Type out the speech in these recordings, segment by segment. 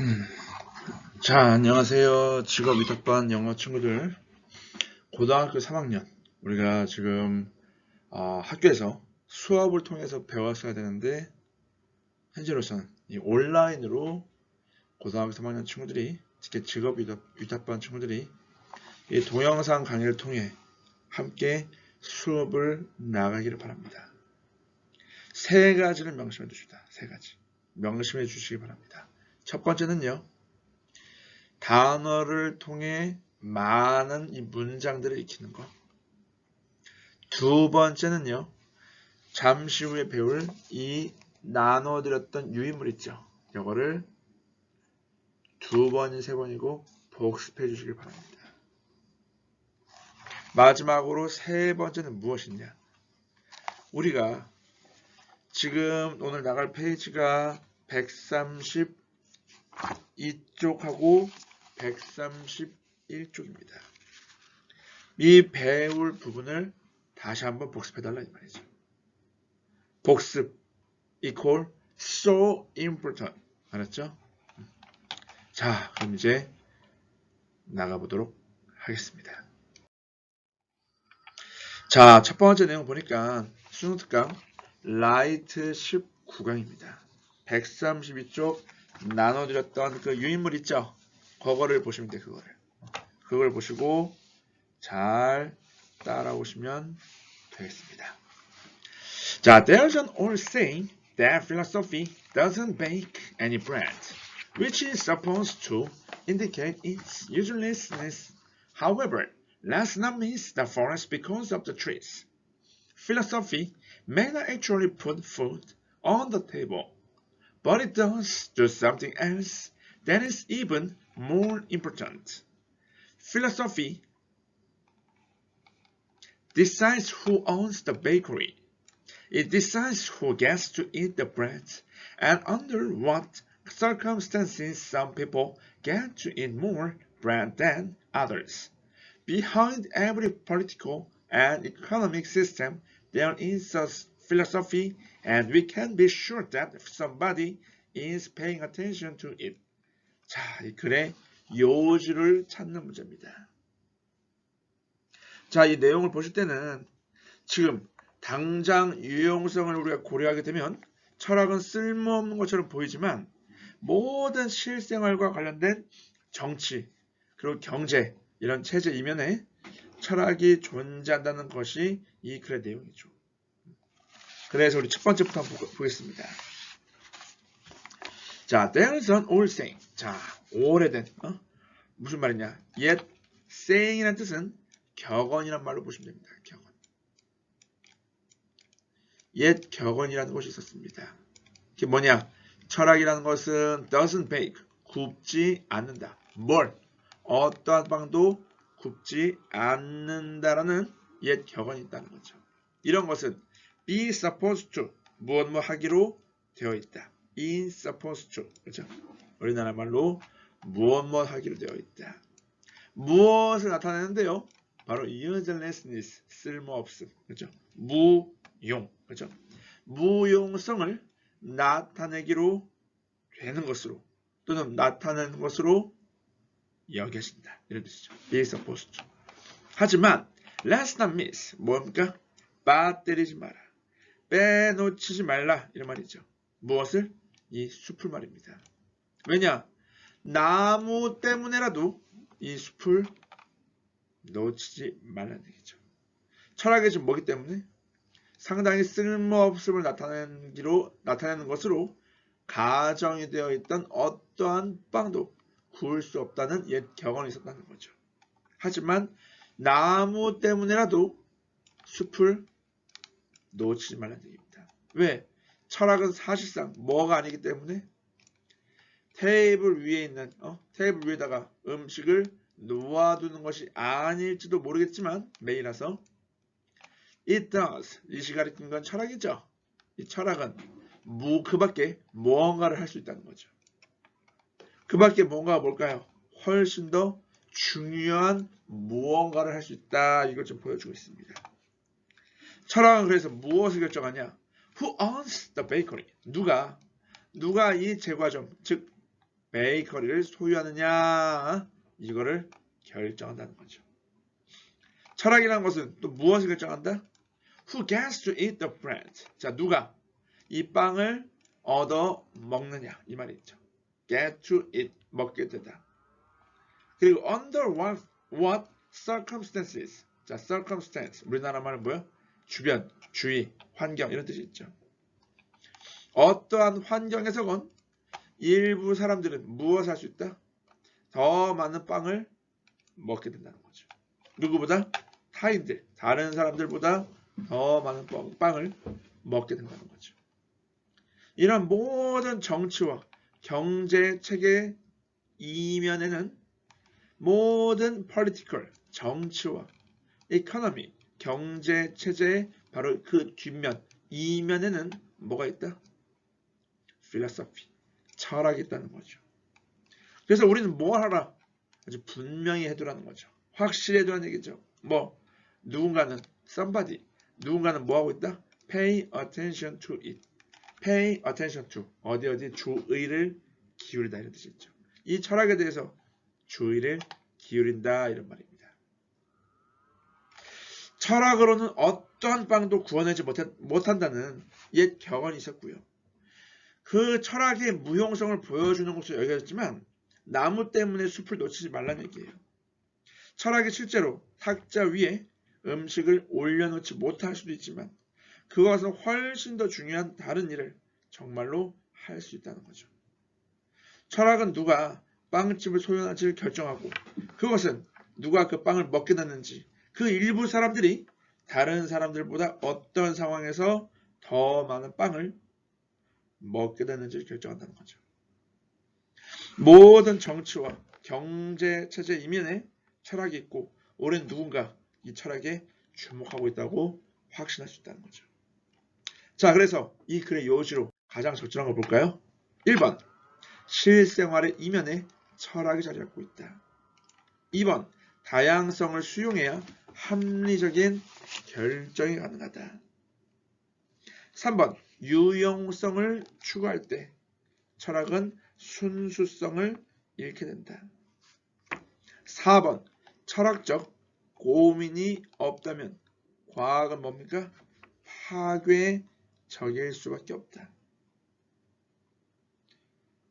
음. 자, 안녕하세요. 직업 위탁반 영어 친구들. 고등학교 3학년. 우리가 지금 어, 학교에서 수업을 통해서 배웠어야 되는데 현재로서는 이 온라인으로 고등학교 3학년 친구들이 특히 직업 위탁, 위탁반 친구들이 이 동영상 강의를 통해 함께 수업을 나가기를 바랍니다. 세 가지를 명심해 두시다. 세 가지. 명심해 주시기 바랍니다. 첫 번째는요. 단어를 통해 많은 이 문장들을 익히는 것. 두 번째는요. 잠시 후에 배울 이 나눠드렸던 유인물 있죠. 이거를 두 번이 세 번이고 복습해 주시길 바랍니다. 마지막으로 세 번째는 무엇이냐? 우리가 지금 오늘 나갈 페이지가 132쪽하고 131쪽입니다. 이 배울 부분을 다시 한번 복습해달라 이 말이죠. 복습 equal so important 알았죠? 자 그럼 이제 나가보도록 하겠습니다. 자 첫 번째 내용 보니까 수능 특강 라이트 19강입니다. 132쪽 나눠드렸던 그 유인물 있죠? 그거를 보시면 돼요. 그거를. 그걸 보시고 잘 따라오시면 되겠습니다. 자, there's an old saying that philosophy doesn't bake any bread, which is supposed to indicate its uselessness. However, let's not miss the forest because of the trees. Philosophy may not actually put food on the table, but it does do something else that is even more important. Philosophy decides who owns the bakery. It decides who gets to eat the bread and under what circumstances some people get to eat more bread than others. Behind every political and economic system, there is a philosophy, and we can be sure that somebody is paying attention to it. 자, 이 글의 요지를 찾는 문제입니다. 자, 이 내용을 보실 때는 지금 당장 유용성을 우리가 고려하게 되면 철학은 쓸모없는 것처럼 보이지만 모든 실생활과 관련된 정치 그리고 경제 이런 체제 이면에 철학이 존재한다는 것이 이 글의 내용이죠. 그래서 우리 첫 번째부터 한번 보겠습니다. 자, there's an old saying. 자, 오래된 어? 무슨 말이냐? 옛 saying이라는 뜻은 격언이란 말로 보시면 됩니다. 격언. 옛 격언이라는 것이 있었습니다. 그게 뭐냐? 철학이라는 것은 doesn't bake, 굽지 않는다. 뭘? 어떠한 빵도 굽지 않는다라는 옛 격언이 있다는 거죠. 이런 것은 be supposed to, 무엇 뭐 하기로 되어 있다. in supposed to, 그렇죠? 우리나라 말로 무엇 무엇 하기로 되어 있다. 무엇을 나타내는데요? 바로 uselessness, 쓸모없음, 그렇죠? 무용, 그렇죠? 무용성을 나타내기로 되는 것으로 또는 나타내는 것으로 여겨진다. 이런 뜻이죠. be supposed to. 하지만 let's not miss, 뭡니까? 빠뜨리지 마라. 빼놓치지 말라. 이런 말이죠. 무엇을? 이 숲을 말입니다. 왜냐? 나무 때문에라도 이 숲을 놓치지 말라는 얘기죠. 철학의 지금 뭐기 때문에 상당히 쓸모없음을 나타내기로 나타내는 것으로 가정이 되어 있던 어떠한 빵도 구울 수 없다는 옛 격언이 있었다는 거죠. 하지만 나무 때문에라도 숲을 놓치지 말라는 얘기입니다. 왜? 철학은 사실상 뭐가 아니기 때문에 테이블 위에 있는 어? 테이블 위에다가 음식을 놓아두는 것이 아닐지도 모르겠지만 매일라서 it does 이 시간에 낀건 철학이죠. 이 철학은 무 그밖에 무언가를 할 수 있다는 거죠. 그밖에 뭔가가 뭘까요? 훨씬 더 중요한 무언가를 할 수 있다. 이걸 좀 보여주고 있습니다. 철학은 그래서 무엇을 결정하냐? Who owns the bakery? 누가 누가 이 제과점 즉 베이커리를 소유하느냐 이거를 결정한다는 거죠. 철학이라는 것은 또 무엇을 결정한다? Who gets to eat the bread? 자 누가 이 빵을 얻어 먹느냐 이 말이죠. Get to eat 먹게 되다. 그리고 under what, what circumstances? 자 circumstance 우리나라 말은 뭐야? 주변, 주의, 환경 이런 뜻이 있죠. 어떠한 환경에서건 일부 사람들은 무엇을 할 수 있다? 더 많은 빵을 먹게 된다는 거죠. 누구보다? 타인들, 다른 사람들보다 더 많은 빵- 빵을 먹게 된다는 거죠. 이런 모든 정치와 경제 체계 이면에는 모든 political, 정치와 economy, 경제 체제의 바로 그 뒷면, 이면에는 뭐가 있다? philosophy, 철학이 있다는 거죠. 그래서 우리는 뭘 하라? 아주 분명히 해두라는 거죠. 확실히 해두라는 얘기죠. 뭐 누군가는 somebody, 누군가는 뭐 하고 있다? Pay attention to it. Pay attention to 어디 어디 주의를 기울이다 이런 뜻이 있죠. 이 철학에 대해서 주의를 기울인다 이런 말입니다. 철학으로는 어떠한 빵도 구원하지 못한, 못한다는 옛 격언이 있었고요. 그 철학의 무용성을 보여주는 것으로 여겨졌지만 나무 때문에 숲을 놓치지 말라는 얘기예요. 철학이 실제로 탁자 위에 음식을 올려놓지 못할 수도 있지만 그것은 훨씬 더 중요한 다른 일을 정말로 할 수 있다는 거죠. 철학은 누가 빵집을 소유할지를 결정하고 그것은 누가 그 빵을 먹게 됐는지 그 일부 사람들이 다른 사람들보다 어떤 상황에서 더 많은 빵을 먹게 되는지를 결정한다는 거죠. 모든 정치와 경제 체제 이면에 철학이 있고 우리는 누군가 이 철학에 주목하고 있다고 확신할 수 있다는 거죠. 자, 그래서 이 글의 요지로 가장 적절한 걸 볼까요? 1번. 실생활의 이면에 철학이 자리 잡고 있다. 2번. 다양성을 수용해야 합리적인 결정이 가능하다. 3번. 유용성을 추구할 때 철학은 순수성을 잃게 된다. 4번. 철학적 고민이 없다면 과학은 뭡니까? 파괴적일 수밖에 없다.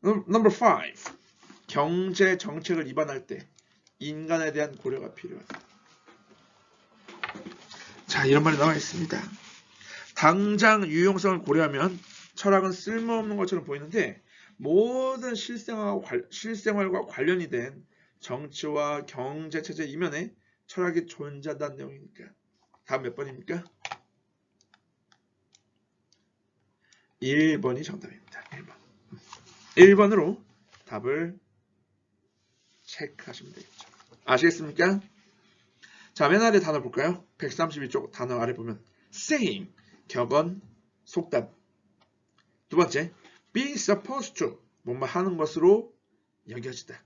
넘버 5. 경제 정책을 입안할 때 인간에 대한 고려가 필요하다. 자, 이런 말이 나와 있습니다. 당장 유용성을 고려하면 철학은 쓸모없는 것처럼 보이는데 모든 실생활과, 관- 실생활 과 관련이 된 정치와 경제 체제 이면에 철학이 존재한다는 내용이니까. 다음 몇 번입니까? 1번이 정답입니다. 1번. 1번으로 답을 체크하시면 되겠죠. 아시겠습니까? 자, 맨 아래 단어 볼까요? 132쪽 단어 아래 보면 saying, 격언, 속담. 두 번째, be supposed to, 뭐뭐 하는 것으로 여겨지다.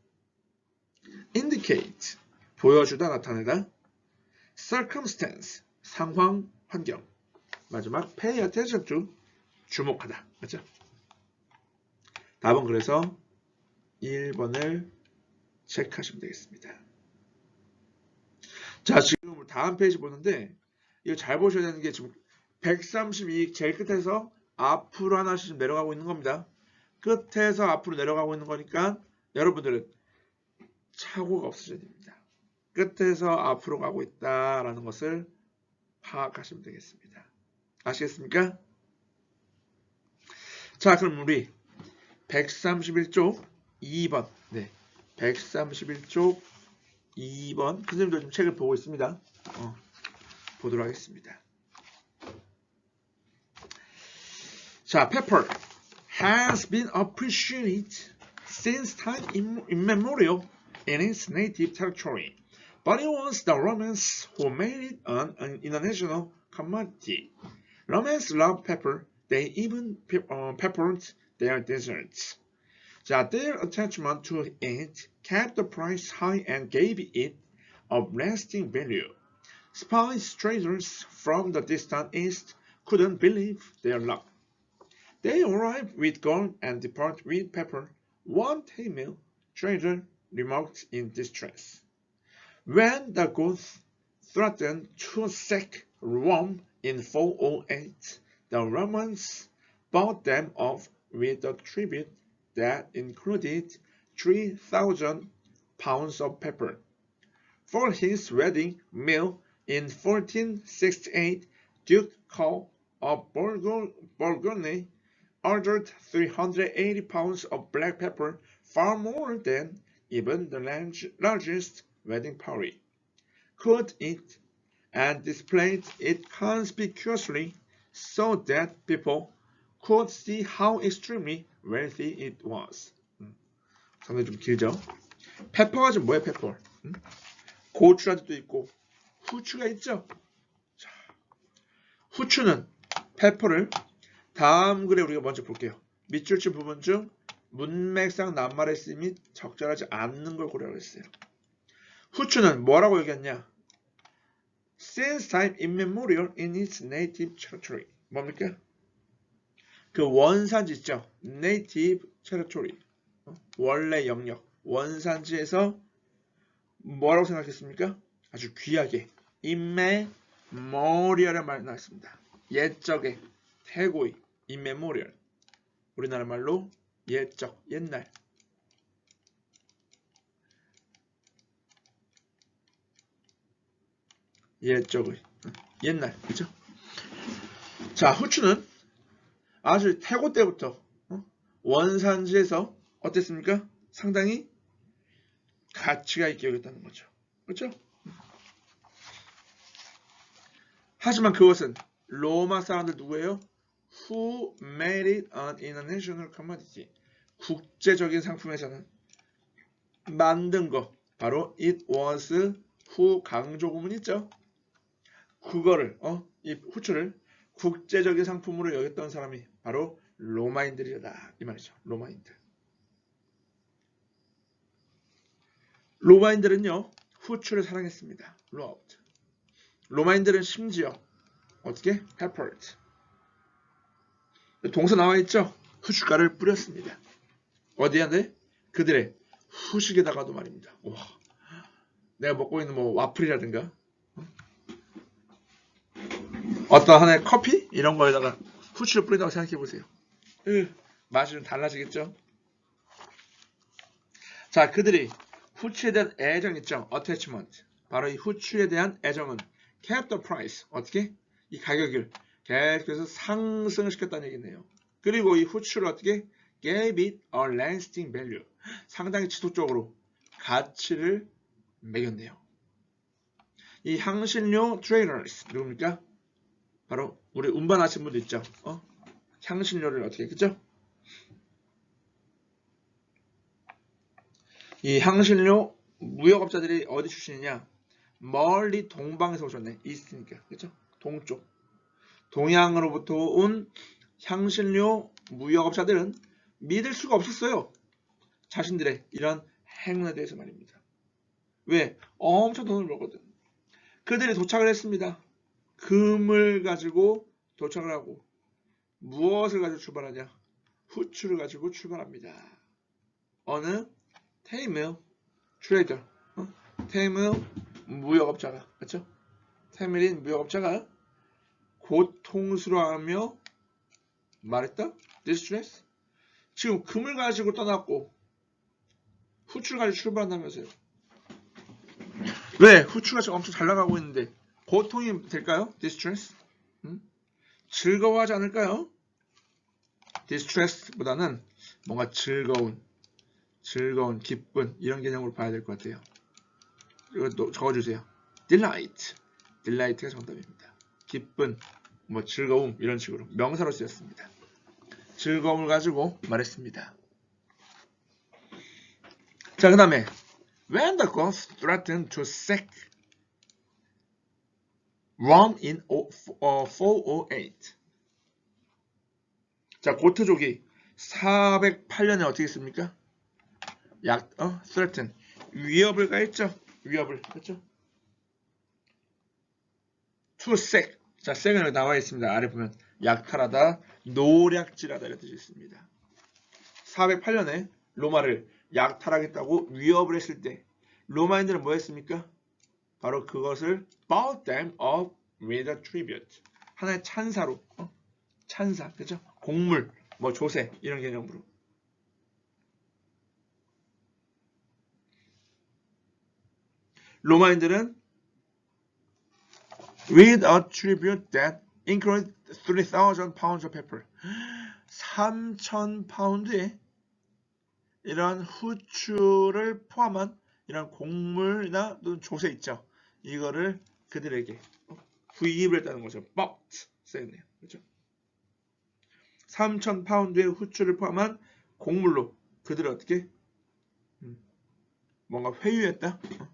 indicate, 보여주다, 나타내다. circumstance, 상황, 환경. 마지막, pay attention to, 주목하다. 맞죠? 답은 그래서 1번을 체크하시면 되겠습니다. 자, 지금 다음 페이지 보는데 이거 잘 보셔야 되는 게 지금 132 제일 끝에서 앞으로 하나씩 내려가고 있는 겁니다. 끝에서 앞으로 내려가고 있는 거니까 여러분들은 착오가 없으셔야 됩니다. 끝에서 앞으로 가고 있다라는 것을 파악하시면 되겠습니다. 아시겠습니까? 자, 그럼 우리 131쪽 2번. 네. 131쪽 2번. 선생님도 지금 책을 보고 있습니다. 어, 보도록 하겠습니다. 자, pepper has been appreciated since time imm- immemorial in its native territory, but it was the Romans who made it an, an international commodity. Romans love pepper. They even pe- uh, peppered their desserts. 자, their attachment to it kept the price high and gave it a lasting value. Spice traders from the distant east couldn't believe their luck. They arrive with gold and depart with pepper one Tamil trader remarked in distress. When the Goths threatened to sack Rome in 408, the Romans bought them off with a tribute that included 3,000 pounds of pepper. For his wedding meal in 1468, Duke Carl of Burgund- Burgundy ordered 380 pounds of black pepper, far more than even the large- largest wedding party could eat, and displayed it conspicuously so that people could see how extremely wealthy it was. 음, 상당히 좀 길죠? 페퍼가 좀 뭐야, 페퍼? 음? 고추라도 있고 후추가 있죠? 자, 후추는 페퍼를 다음 글에 우리가 먼저 볼게요. 밑줄 친 부분 중 문맥상 낱말의 쓰임이 적절하지 않는 걸 고려하고 있어요. 후추는 뭐라고 얘기했냐? Since time immemorial in its native territory. 뭡니까? 그 원산지 있죠? Native territory. 어? 원래 영역. 원산지에서 뭐라고 생각했습니까? 아주 귀하게. immemorial이라는 말이 나왔습니다. 옛적에, 태고의, immemorial. 우리나라 말로 옛적, 옛날. 옛적의, 옛날, 그죠? 자, 후추는 아주 태고 때부터 어? 원산지에서 어땠습니까? 상당히 가치가 있게 여겼다는 거죠. 그렇죠? 하지만 그것은 로마 사람들 누구예요? Who made it an international commodity? 국제적인 상품에서는 만든 거 바로 it was who 강조 구문 있죠? 그거를 어? 이 후추를 국제적인 상품으로 여겼던 사람이 바로 로마인들이다 이 말이죠. 로마인들. 로마인들은요 후추를 사랑했습니다. loved. 로마인들은 심지어 어떻게? peppered. 동사 나와 있죠? 후춧가루를 뿌렸습니다. 어디한테? 그들의 후식에다가도 말입니다. 와, 내가 먹고 있는 뭐 와플이라든가 어떤 하나의 커피 이런 거에다가 후추를 뿌린다고 생각해 보세요. 으, 맛이 좀 달라지겠죠? 자, 그들이 후추에 대한 애정 있죠? attachment. 바로 이 후추에 대한 애정은 kept the price. 어떻게? 이 가격을 계속해서 상승을 시켰다는 얘기네요. 그리고 이 후추를 어떻게? gave it a lasting value. 상당히 지속적으로 가치를 매겼네요. 이 향신료 traders 누굽니까? 바로 우리 운반하신 분들 있죠. 어? 향신료를 어떻게 그죠? 이 향신료 무역업자들이 어디 출신이냐? 멀리 동방에서 오셨네. 이스트니까. 그죠? 동쪽. 동양으로부터 온 향신료 무역업자들은 믿을 수가 없었어요. 자신들의 이런 행운에 대해서 말입니다. 왜? 엄청 돈을 벌거든. 그들이 도착을 했습니다. 금을 가지고 도착을 하고 무엇을 가지고 출발하냐? 후추를 가지고 출발합니다. 어느 테이밀 트레이더, 어? 테이밀 무역업자가 그렇죠? 테밀인 무역업자가 고통스러워하며 말했다. distress. 지금 금을 가지고 떠났고 후추를 가지고 출발한다면서요. 왜? 후추가 지금 엄청 잘 나가고 있는데 고통이 될까요? distress? 음? 즐거워하지 않을까요? distress보다는 뭔가 즐거운, 즐거운, 기쁜 이런 개념으로 봐야 될 것 같아요. 이거 적어주세요. delight, delight가 정답입니다. 기쁜, 뭐 즐거움 이런 식으로 명사로 쓰였습니다. 즐거움을 가지고 말했습니다. 자, 그 다음에 when the Goths threatened to sack Rome in 408 자, 고트족이 408년에 어떻게 했습니까? 약, 어, threaten 위협을 가했죠. 위협을 그렇죠? to sack 자, sack은 여기 나와 있습니다. 아래 보면 약탈하다, 노략질하다 이런 뜻이 있습니다. 408년에 로마를 약탈하겠다고 위협을 했을 때 로마인들은 뭐 했습니까? 바로 그것을 bought them up with a tribute. 하나의 찬사로, 어? 찬사, 그죠? 공물, 뭐 조세 이런 개념으로. 로마인들은 with a tribute that included 3,000 pounds of pepper. 3,000 파운드의 이러한 후추를 포함한 이런 곡물이나 조세 있죠. 이거를 그들에게 구입을 했다는 거죠. bought 써있네요. 그렇죠? 3,000 파운드의 후추를 포함한 곡물로 그들을 어떻게 음, 뭔가 회유했다. 어?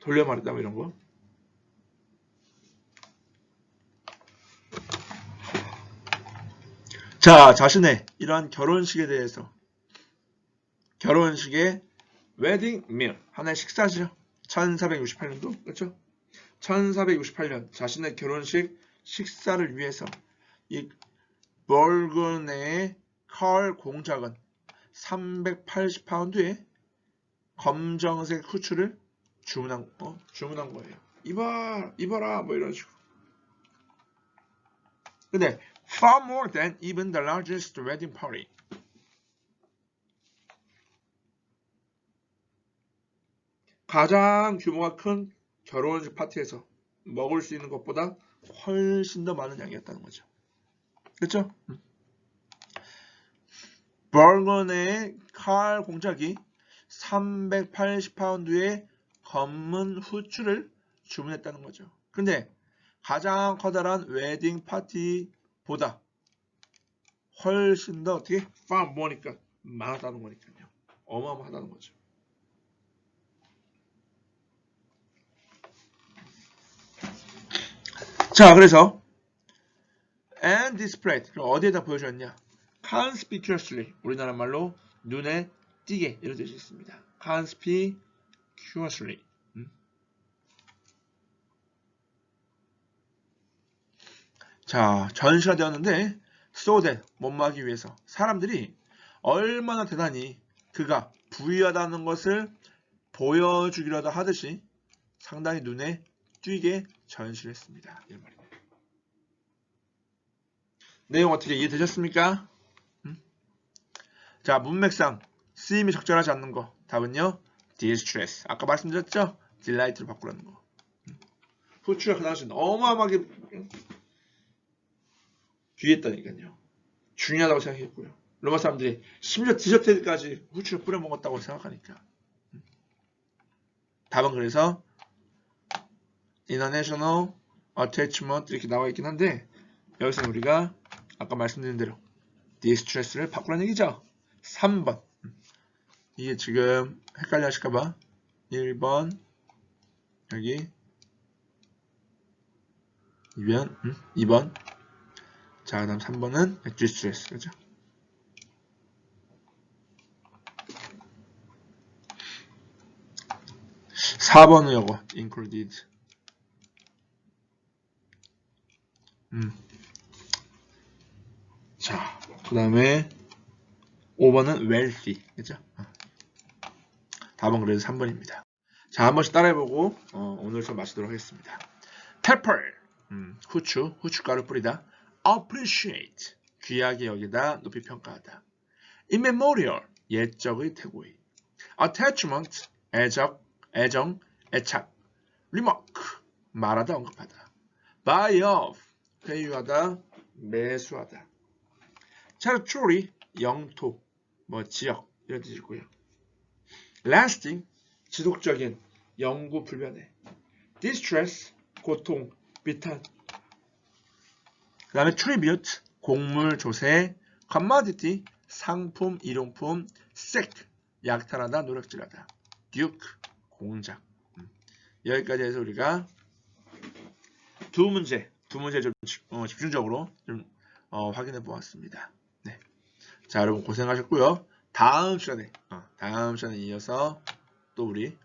돌려 말했다 뭐 이런 거. 자, 자신의 이러한 결혼식에 대해서 결혼식의 웨딩 밀 하나의 식사죠. 1468년도 그렇죠? 1468년 자신의 결혼식 식사를 위해서 이 벌그네의 칼 공작은 380파운드의 검정색 후추를 주문한 어, 주문한 거예요. 이봐, 이봐라, 뭐 이런 식으로. 근데 far more than even the largest wedding party. 가장 규모가 큰 결혼식 파티에서 먹을 수 있는 것보다 훨씬 더 많은 양이었다는 거죠. 그렇죠? 벌건의 칼 공작이 380파운드의 검은 후추를 주문했다는 거죠. 근데 가장 커다란 웨딩 파티보다 훨씬 더 어떻게 far more니까 많았다는 거니까요. 어마어마하다는 거죠. 자, 그래서 and displayed 어디에다 보여줬냐? conspicuously 우리나라 말로 눈에 띄게 이런 뜻이 있습니다. conspicuously 음. 자, 전시가 되었는데 so that 못막기 위해서 사람들이 얼마나 대단히 그가 부유하다는 것을 보여주기라도 하듯이 상당히 눈에 띄게 전시를 했습니다. 이런 말입니다. 내용 어떻게 이해되셨습니까? 음? 자, 문맥상 쓰임이 적절하지 않는 거. 답은요. distress. 아까 말씀드렸죠? delight로 바꾸라는 거. 음? 후추가 그 당시 어마어마하게 음? 귀했다니까요. 중요하다고 생각했고요. 로마 사람들이 심지어 디저트까지 후추를 뿌려 먹었다고 생각하니까. 음? 답은 그래서 international attachment 이렇게 나와 있긴 한데 여기서 우리가 아까 말씀드린 대로 distress를 바꾸라는 얘기죠. 3번 이게 지금 헷갈려 하실까봐 1번 여기 2번 음? 2번 자 다음 3번은 distress 그죠? (4번은) 요거 included 음. 자, 그 다음에 5번은 wealthy. 그죠? 어. 답은 그래도 3번입니다. 자, 한 번씩 따라해보고 어, 오늘 좀 마치도록 하겠습니다. pepper, 음, 후추, 후춧가루 뿌리다. appreciate, 귀하게 여기다, 높이 평가하다. immemorial, 옛적의 태고의. attachment, 애적, 애정, 애착. remark, 말하다, 언급하다. buy off, 회유하다, 매수하다. territory, 영토, 뭐 지역 이런 뜻이고요. lasting, 지속적인, 영구 불변해. distress, 고통, 비탄. 그 다음에 tribute, 공물, 조세. commodity, 상품, 일용품. sick, 약탈하다, 노력질하다. duke, 공작. 음. 여기까지 해서 우리가 두 문제, 두 문제 좀 어, 집중적으로 좀 어, 확인해 보았습니다. 네. 자, 여러분 고생하셨고요. 다음 시간에, 어, 다음 시간에 이어서 또 우리